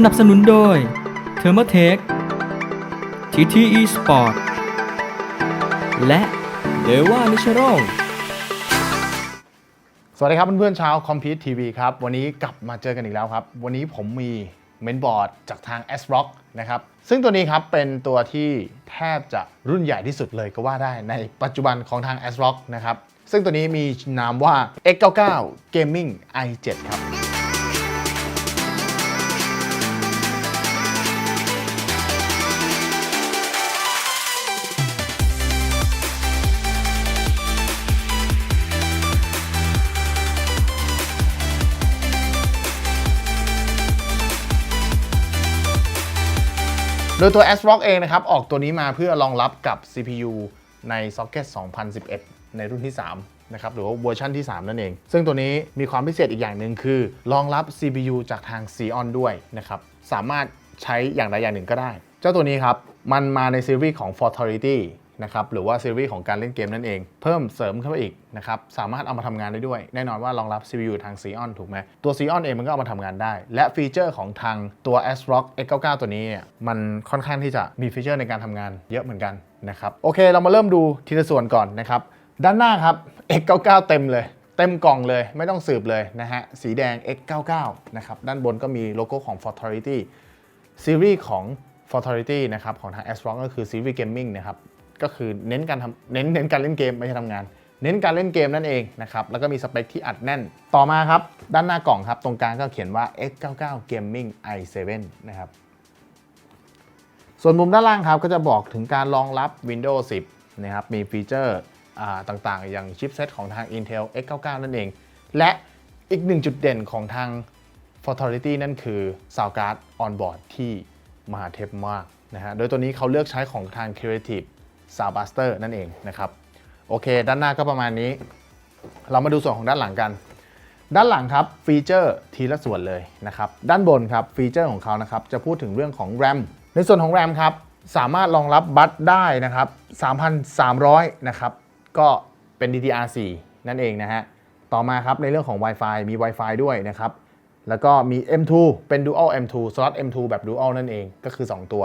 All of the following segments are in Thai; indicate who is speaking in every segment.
Speaker 1: สนับสนุนโดย t h e r m o t e c h TTE Sport และ d e v a Natural
Speaker 2: สวัสดีครับเพื่อนๆชาวคอมพิวทีวีครับ วันนี้กลับมาเจอกันอีกแล้วครับ วันนี้ผมมีเมนบอร์ดจากทาง s r o c k นะครับ ซึ่งตัวนี้ครับเป็นตัวที่แทบจะรุ่นใหญ่ที่สุดเลยก็ว่าได้ในปัจจุบันของทาง s r o c k นะครับ ซึ่งตัวนี้มีนามว่า X99 Gaming i7 ครับ โดยตัว Asrock เองนะครับ ออกตัวนี้มาเพื่อรองรับกับ CPU ใน Socket 2011 ในรุ่นที่ 3 นะครับ หรือว่าเวอร์ชันที่ 3 นั่นเอง ซึ่งตัวนี้มีความพิเศษอีกอย่างหนึ่งคือ รองรับ CPU จากทาง Xeon ด้วยนะครับ สามารถใช้อย่างใดอย่างหนึ่งก็ได้ เจ้าตัวนี้ครับ มันมาในซีรีส์ของ Fortality นะครับหรือว่าซีรีส์ของการเล่นเกมนั่นเอง เพิ่มเสริมเข้าไปอีกนะครับสามารถเอามาทำงานได้ด้วย แน่นอนว่ารองรับ CPU ทาง Xeon ถูกไหมตัว Xeon เองมันก็เอามาทำงานได้ และฟีเจอร์ของทางตัว ASRock X99 ตัวนี้เนี่ยมันค่อนข้างที่จะมีฟีเจอร์ในการทำงานเยอะเหมือนกันนะครับโอเคเรามาเริ่มดูทีละส่วนก่อนนะครับด้านหน้าครับ X99 เต็มเลยเต็มกล่องเลยไม่ต้องสืบเลยนะฮะ สีแดง X99 นะครับด้านบนก็มีโลโก้ของ Fortality ซีรีส์ของ Fortality นะครับของทาง a s r o c ก็คือซีรีส์ Gaming นะครับ ก็คือเน้นการทำเน้นเน้นการเล่นเกมไม่ใช่ทำงาน เน้นการเล่นเกมนั่นเองนะครับแล้วก็มีสเปคที่อัดแน่น ต่อมาครับ ด้านหน้ากล่องครับ ตรงกลางก็เขียนว่า X99 Gaming i7 นะครับส่วนมุมด้านล่างครับก็จะบอกถึงการรองรับ Windows 10 นะครับมีฟีเจอร์อ่าต่างๆ อย่างชิปเซตของทาง Intel X99 นั่นเอง และอีกหนึ่งจุดเด่นของทาง Fortality นั่นคือ Sound Card on board ที่มหาเทพมากนะฮะ โดยตัวนี้เขาเลือกใช้ของทาง Creative Soundbuster นั่นเองนะครับโอเค ด้านหน้าก็ประมาณนี้ เรามาดูส่วนของด้านหลังกัน ด้านหลังครับฟีเจอร์ทีละส่วนเลยนะครับด้านบนครับฟีเจอร์ของเขานะครับจะพูดถึงเรื่องของ RAM ในส่วนของ RAM ครับสามารถรองรับบัตได้นะครับ3,300นะครับก็เป็น DDR4 นั่นเองนะฮะต่อมาครับในเรื่องของ Wi-Fi มี Wi-Fi ด้วยนะครับแล้วก็มี M2 เป็น Dual M2 slot M2 แบบ Dual นั่นเองก็คือ 2 ตัว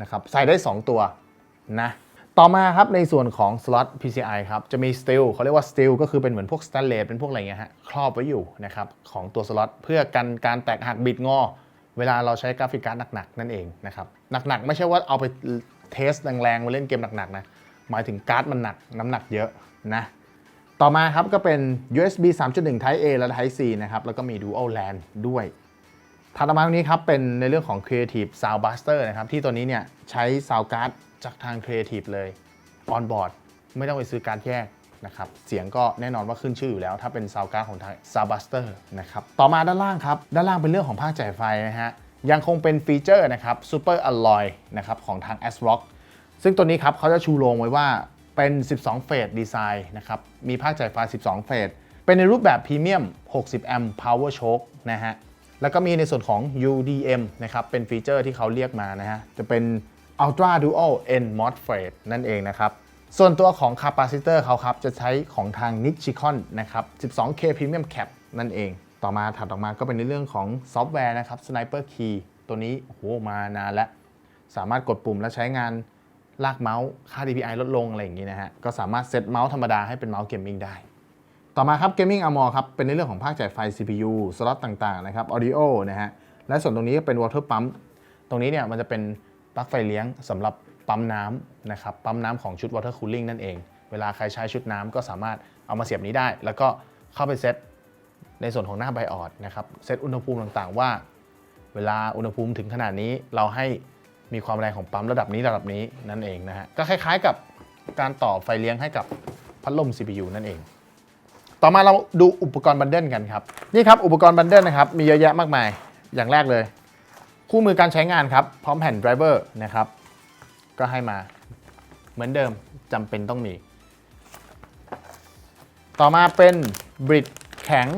Speaker 2: นะครับใส่ได้ 2 ตัวนะ ต่อมาครับในส่วนของ slot PCI ครับ จะมี steel เขาเรียกว่า steel ก็คือเป็นเหมือนพวก stainless เป็นพวกอะไรเงี้ยฮะครอบไว้อยู่นะครับของตัว slot เพื่อกันการแตกหักบิดงอ เวลาเราใช้กราฟิกการ์ดหนักๆ นั่นเองนะครับหนักๆ ไม่ใช่ว่าเอาไปเทสแรงๆมาเล่นเกมหนักๆนะหมายถึงการ์ดมันหนักน้ำหนักเยอะนะต่อมาครับก็เป็น USB 3.1 Type A และ Type C นะครับแล้วก็มี Dual LAN ด้วยถัดมาตรงนี้ครับเป็นในเรื่องของ Creative Sound Buster นะครับที่ตัวนี้เนี่ยใช้ Sound Card จากทาง Creative เลย On board ไม่ต้องไปซื้อการแยกนะครับ เสียงก็แน่นอนว่าขึ้นชื่ออยู่แล้ว ถ้าเป็น Sound Card ของทาง Sound Buster นะครับ ต่อมาด้านล่างครับ ด้านล่างเป็นเรื่องของภาคจ่ายไฟนะฮะ ยังคงเป็นฟีเจอร์นะครับ Super Alloy นะครับของทาง ASRock ซึ่งตัวนี้ครับเขาจะชูโรงไว้ว่าเป็น 12 เฟสดีไซน์นะครับ มีภาคจ่ายไฟ 12 เฟส เป็นในรูปแบบพรีเมียม 60 แอมป์ Power Choke นะฮะ แล้วก็มีในส่วนของ UDM นะครับ เป็นฟีเจอร์ที่เขาเรียกมานะฮะ จะเป็น Ultra Dual N MOSFET นั่นเองนะครับ ส่วนตัวของ Capacitor เขาครับ จะใช้ของทาง Nichicon นะครับ 12K Premium Cap นั่นเอง ต่อมาถัดออกมาก็เป็นในเรื่องของซอฟต์แวร์นะครับ Sniper Key ตัวนี้โอ้โหมานานแล้ว สามารถกดปุ่มและใช้งานลากเมาส์ค่า DPI ลดลงอะไรอย่างนี้นะฮะ ก็สามารถเซตเมาส์ธรรมดาให้เป็นเมาส์เกมมิ่งได้ ต่อมาครับ Gaming Armor ครับ เป็นในเรื่องของภาคจ่ายไฟ CPU สล็อตต่างๆนะครับ Audio นะฮะ และส่วนตรงนี้ก็เป็น Water Pump ตรงนี้เนี่ยมันจะเป็น ปลั๊กไฟเลี้ยงสำหรับปั๊มน้ำนะครับปั๊มน้ำของชุด Water Cooling นั่นเอง เวลาใครใช้ชุดน้ำก็สามารถเอามาเสียบนี้ได้ แล้วก็เข้าไปเซตในส่วนของหน้าไบออดนะครับเซตอุณหภูมิต่างๆ ว่า เวลาอุณหภูมิถึงขนาดนี้เราให้มีความแรงของปั๊มระดับนี้ระดับนี้นั่นเองนะฮะก็คล้ายๆกับการต่อไฟเลี้ยงให้กับพัดลม CPU นั่นเอง ต่อมาเราดูอุปกรณ์บันเดิลกันครับ นี่ครับอุปกรณ์บันเดิลนะครับมีเยอะแยะมากมายอย่างแรกเลย คู่มือการใช้งานครับ พร้อมแผ่นไดรเวอร์นะครับ ก็ให้มาเหมือนเดิมจำเป็นต้องมี ต่อมาเป็นบริดแข็ง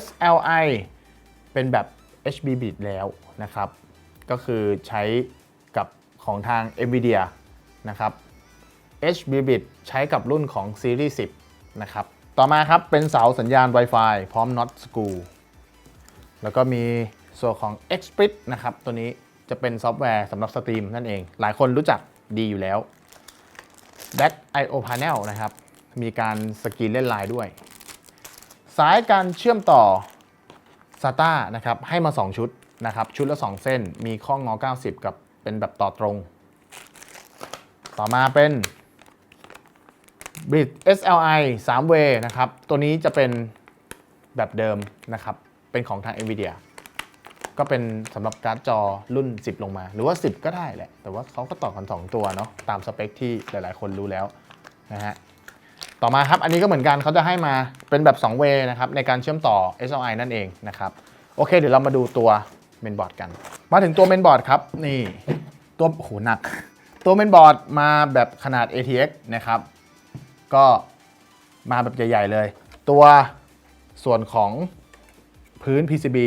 Speaker 2: SLI เป็นแบบ HB bit แล้วนะครับ ก็คือใช้กับของทาง NVIDIA นะครับ HB bit ใช้กับรุ่นของ Series 10 นะครับ ต่อมาครับเป็นเสาสัญญาณ Wi-Fi พร้อมน็อตสกูแล้วก็มี ส่วนของ Xsplit นะครับ ตัวนี้จะเป็นซอฟต์แวร์สำหรับสตรีมนั่นเอง หลายคนรู้จักดีอยู่แล้ว Back I/O Panel นะครับ มีการสกรีนเล่นไลน์ด้วย สายการเชื่อมต่อ SATA นะครับ ให้มา 2 ชุดนะครับ ชุดละ 2 เส้น มีข้องอ 90 กับเป็นแบบต่อตรง ต่อมาเป็นบ r i d SLI 3 way นะครับ ตัวนี้จะเป็นแบบเดิมนะครับ เป็นของทาง NVIDIA ก็เป็นสำหรับการ์ดจอรุ่น 10 ลงมา หรือว่า 10 ก็ได้แหละ แต่ว่าเขาก็ต่อกัน 2 ตัวเนาะตามสเปคที่หลายๆ คนรู้แล้วนะฮะต่อมาครับ อันนี้ก็เหมือนกันเขาจะให้มาเป็นแบบ2 way นะครับ ในการเชื่อมต่อ SLI นั่นเองนะครับ โอเค เดี๋ยวเรามาดูตัวเมนบอร์ดกัน มาถึงตัวเมนบอร์ดครับ นี่ตัวโอ้โหหนัก ตัวเมนบอร์ดมาแบบขนาด ATX นะครับ ก็มาแบบใหญ่ ๆ เลย ตัวส่วนของพื้น PCB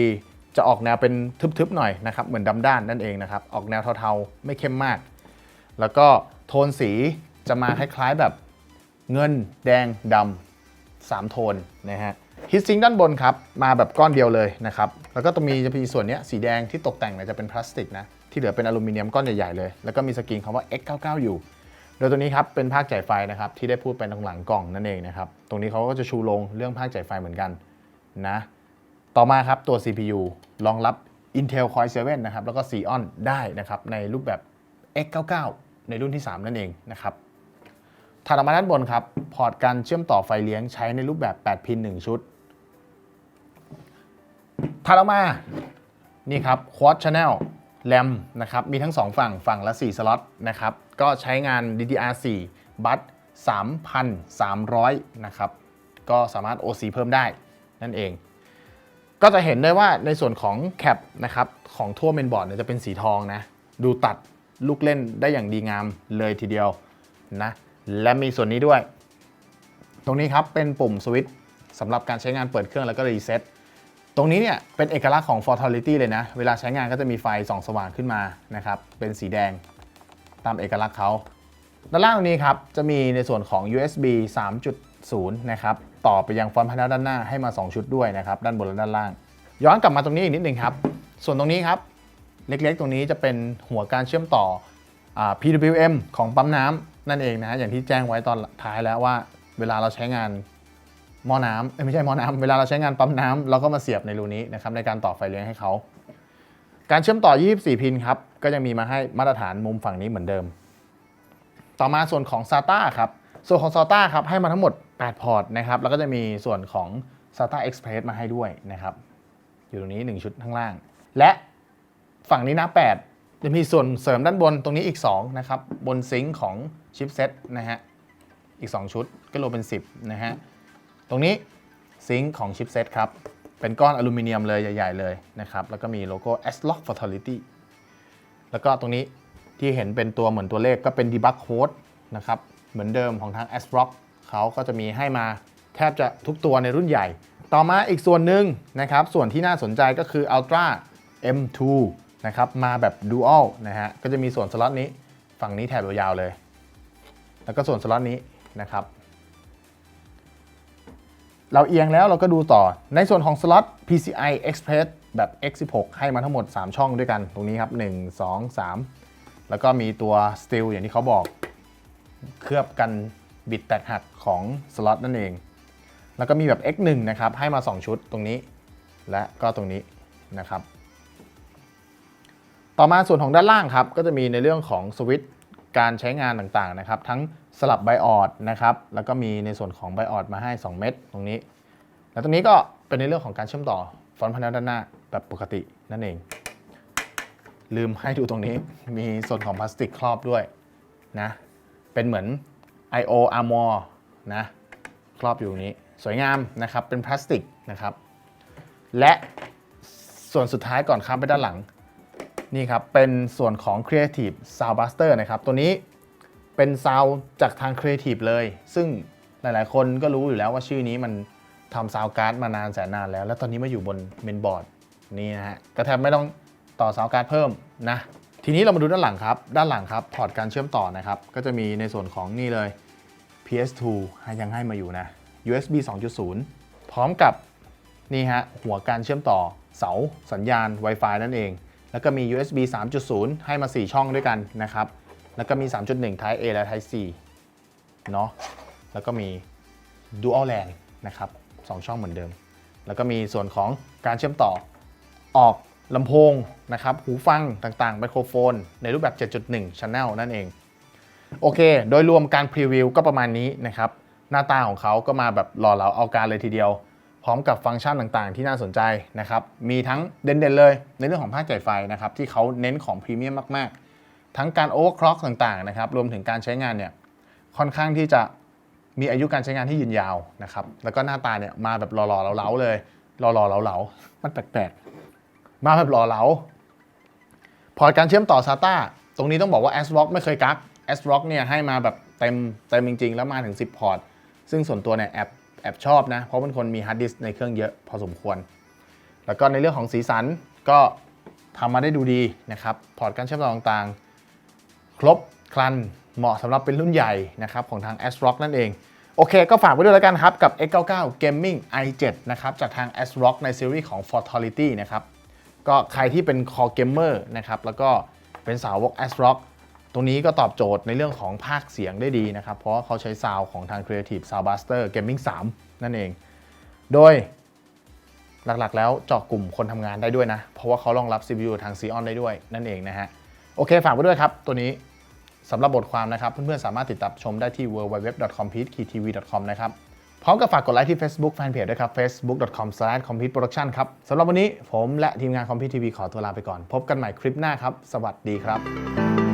Speaker 2: จะออกแนวเป็นทึบๆหน่อยนะครับ เหมือนดำด้านนั่นเองนะครับ ออกแนวเทาๆ ไม่เข้มมาก แล้วก็โทนสีจะมาคล้ายๆแบบเงินแดงดำสามโทนนะฮะฮิตซิงด้านบนครับ มาแบบก้อนเดียวเลยนะครับ แล้วก็จะมีจะมีส่วนนี้สีแดงที่ตกแต่งเนี่ยจะเป็นพลาสติกนะ ที่เหลือเป็นอลูมิเนียมก้อนใหญ่ๆเลย แล้วก็มีสกรีนคำว่า X99 อยู่ โดยตัวนี้ครับเป็นภาคจ่ายไฟนะครับที่ได้พูดไปตรงหลังกล่องนั่นเองนะครับ ตรงนี้เขาก็จะชูลงเรื่องภาคจ่ายไฟเหมือนกันนะ ต่อมาครับตัว CPU รองรับ Intel Core i7 นะครับแล้วก็ Xeon ได้นะครับในรูปแบบ X99 ในรุ่นที่ 3 นั่นเองนะครับถัดออกมาด้านบนครับ พอร์ตการเชื่อมต่อไฟเลี้ยงใช้ในรูปแบบ 8 พิน 1 ชุดถัดออกมา นี่ครับ Quad Channel RAM นะครับมีทั้ง 2 ฝั่งฝั่งละ 4 สล็อตนะครับก็ใช้งาน DDR4 บัต3,300 นะครับ ก็สามารถ OC เพิ่มได้นั่นเอง ก็จะเห็นได้ว่าในส่วนของแคปนะครับของทั่วเมนบอร์ดเนี่ยจะเป็นสีทองนะ ดูตัดลูกเล่นได้อย่างดีงามเลยทีเดียวนะและมีส่วนนี้ด้วย ตรงนี้ครับเป็นปุ่มสวิตช์สำหรับการใช้งานเปิดเครื่องแล้วก็รีเซ็ตตรงนี้เนี่ยเป็นเอกลักษณ์ของ Fortality เลยนะ เวลาใช้งานก็จะมีไฟส่องสว่างขึ้นมานะครับ เป็นสีแดงตามเอกลักษณ์เขาด้านล่างตรงนี้ครับ จะมีในส่วนของ USB 3.0 นะครับ ต่อไปยังฟอนต์พานัลด้านหน้าให้มา 2 ชุดด้วยนะครับ ด้านบนและด้านล่าง ย้อนกลับมาตรงนี้อีกนิดหนึ่งครับ ส่วนตรงนี้ครับ เล็กๆ ตรงนี้จะเป็นหัวการเชื่อมต่ออ PWM ของปั๊มน้ำนั่นเองนะฮะอย่างที่แจ้งไว้ตอนท้ายแล้วว่า เวลาเราใช้งานหม้อน้ำไม่ใช่หม้อน้ำเวลาเราใช้งานปั๊มน้ำเราก็มาเสียบในรูนี้นะครับในการต่อไฟเลี้ยงให้เขาการเชื่อมต่อ 24 พินครับ ก็ยังมีมาให้มาตรฐานมุมฝั่งนี้เหมือนเดิม ต่อมาส่วนของ SATA ครับ ส่วนของ SATA ครับให้มาทั้งหมด 8 พอร์ตนะครับ แล้วก็จะมีส่วนของ SATA Express มาให้ด้วยนะครับ อยู่ตรงนี้ 1 ชุดข้างล่าง และฝั่งนี้นะ 8 จะมีส่วนเสริมด้านบนตรงนี้อีก 2 นะครับ บนซิงค์ของชิปเซ็ตนะฮะ อีก 2 ชุดก็รวมเป็น 10 นะฮะ ตรงนี้ซิงค์ของชิปเซ็ตครับ เป็นก้อนอลูมิเนียมเลยใหญ่ ๆ เลยนะครับ แล้วก็มีโลโก้ S-Lock Fatality แล้วก็ตรงนี้ที่เห็นเป็นตัวเหมือนตัวเลขก็เป็น debug code นะครับ เหมือนเดิมของทาง s r o c k เขาก็จะมีให้มาแทบจะทุกตัวในรุ่นใหญ่ ต่อมาอีกส่วนหนึ่งนะครับ ส่วนที่น่าสนใจก็คือ Ultra M2 นะครับ มาแบบ Dual นะฮะ ก็จะมีส่วนสล็อตนี้ ฝั่งนี้แถบยาวๆเลย แล้วก็ส่วนสล็อตนี้นะครับ เราเอียงแล้วเราก็ดูต่อ ในส่วนของสล็อต PCI Express แบบ X16 ให้มาทั้งหมด 3 ช่องด้วยกันตรงนี้ครับ 1 2 3 แล้วก็มีตัว Steel อย่างที่เขาบอก เคลือบกัน บิดแตกหักของสล็อตนั่นเอง แล้วก็มีแบบ X1 นะครับให้มา 2 ชุดตรงนี้ และก็ตรงนี้นะครับ ต่อมาส่วนของด้านล่างครับ ก็จะมีในเรื่องของสวิตช์การใช้งานต่างๆนะครับ ทั้งสลับไบออดนะครับ แล้วก็มีในส่วนของไบออดมาให้ 2 เม็ดตรงนี้ แล้วตรงนี้ก็เป็นในเรื่องของการเชื่อมต่อฟอนต์พนัลด้านหน้าแบบปกตินั่นเอง ลืมให้ดูตรงนี้มีส่วนของพลาสติกครอบด้วยนะ เป็นเหมือน I.O. Armor นะครอบอยู่ตรงนี้สวยงามนะครับเป็นพลาสติกนะครับและส่วนสุดท้ายก่อนข้ามไปด้านหลังนี่ครับเป็นส่วนของ Creative Sound Buster นะครับตัวนี้เป็นซาวจากทาง Creative เลย ซึ่งหลายๆ คนก็รู้อยู่แล้วว่าชื่อนี้มันทำซาวการ์ดมานานแสนนานแล้ว แล้วตอนนี้มาอยู่บนเมนบอร์ดนี่นะฮะก็แทบไม่ต้องต่อซาวการ์ดเพิ่มนะ ทีนี้เรามาดูด้านหลังครับ ด้านหลังครับพอร์ตการเชื่อมต่อนะครับ ก็จะมีในส่วนของนี่เลย PS2 ยังให้มาอยู่นะ USB 2.0 พร้อมกับนี่ฮะหัวการเชื่อมต่อเสาสัญญาณ Wi-Fi นั่นเอง แล้วก็มี USB 3.0 ให้มา 4 ช่องด้วยกันนะครับ แล้วก็มี 3.1 Type A และ Type C เนาะแล้วก็มี Dual LAN นะครับ 2 ช่องเหมือนเดิม แล้วก็มีส่วนของการเชื่อมต่อออก ลำโพงนะครับหูฟังต่างๆไมโครโฟน ในรูปแบบ 7.1 Channel นั่นเอง โอเค โดยรวมการพรีวิวก็ประมาณนี้นะครับ หน้าตาของเขาก็มาแบบหล่อเหลาเอาการเลยทีเดียว พร้อมกับฟังก์ชันต่างๆ ที่น่าสนใจนะครับ มีทั้งเด่นๆเลย ในเรื่องของภาคจ่ายไฟนะครับ ที่เขาเน้นของพรีเมียมมากๆ ทั้งการโอเวอร์คล็อกต่างๆนะครับรวมถึงการใช้งานเนี่ยค่อนข้างที่จะมีอายุการใช้งานที่ยืนยาวนะครับแล้วก็หน้าตาเนี่ยมาแบบหล่อๆเหลาๆเลยหล่อๆเหลาๆมันแปลกๆ มาแบบหล่อเหลา พอร์ตการเชื่อมต่อ SATA ตรงนี้ต้องบอกว่า ASRock ไม่เคยกัก ASRock เนี่ยให้มาแบบเต็มเต็มจริง ๆ แล้วมาถึง 10 พอร์ต ซึ่งส่วนตัวเนี่ยแอบแอบชอบนะ เพราะเป็นคนมีฮาร์ดดิสก์ในเครื่องเยอะพอสมควร แล้วก็ในเรื่องของสีสันก็ทำมาได้ดูดีนะครับ พอร์ตการเชื่อมต่อต่างๆ ครบครันเหมาะสำหรับเป็นรุ่นใหญ่นะครับของทาง ASRock นั่นเองโอเค ก็ฝากไว้ด้วยแล้วกันครับ กับ X99 Gaming i7 นะครับ จากทาง ASRock ในซีรีส์ของ Fortality นะครับ ก็ใครที่เป็น core gamer นะครับแล้วก็เป็นสาวก ASRock ตรงนี้ก็ตอบโจทย์ในเรื่องของภาคเสียงได้ดีนะครับ เพราะเขาใช้ซาวของทาง Creative Soundbuster Gaming 3 นั่นเอง โดยหลักๆ แล้วเจาะกลุ่มคนทำงานได้ด้วยนะ เพราะว่าเขารองรับ CPU ทาง Xeon ได้ด้วยนั่นเองนะฮะ โอเค ฝากไว้ด้วยครับ ตัวนี้สำหรับบทความนะครับ เพื่อนๆ สามารถติดตามชมได้ที่ www.compete-tv.com นะครับ พร้อมกับฝากกดไลค์ที่ Facebook Fanpage ด้วยครับ facebook.com/competeproduction ครับสำหรับวันนี้ผมและทีมงานคอมพิวทีวีขอตัวลาไปก่อน พบกันใหม่คลิปหน้าครับ สวัสดีครับ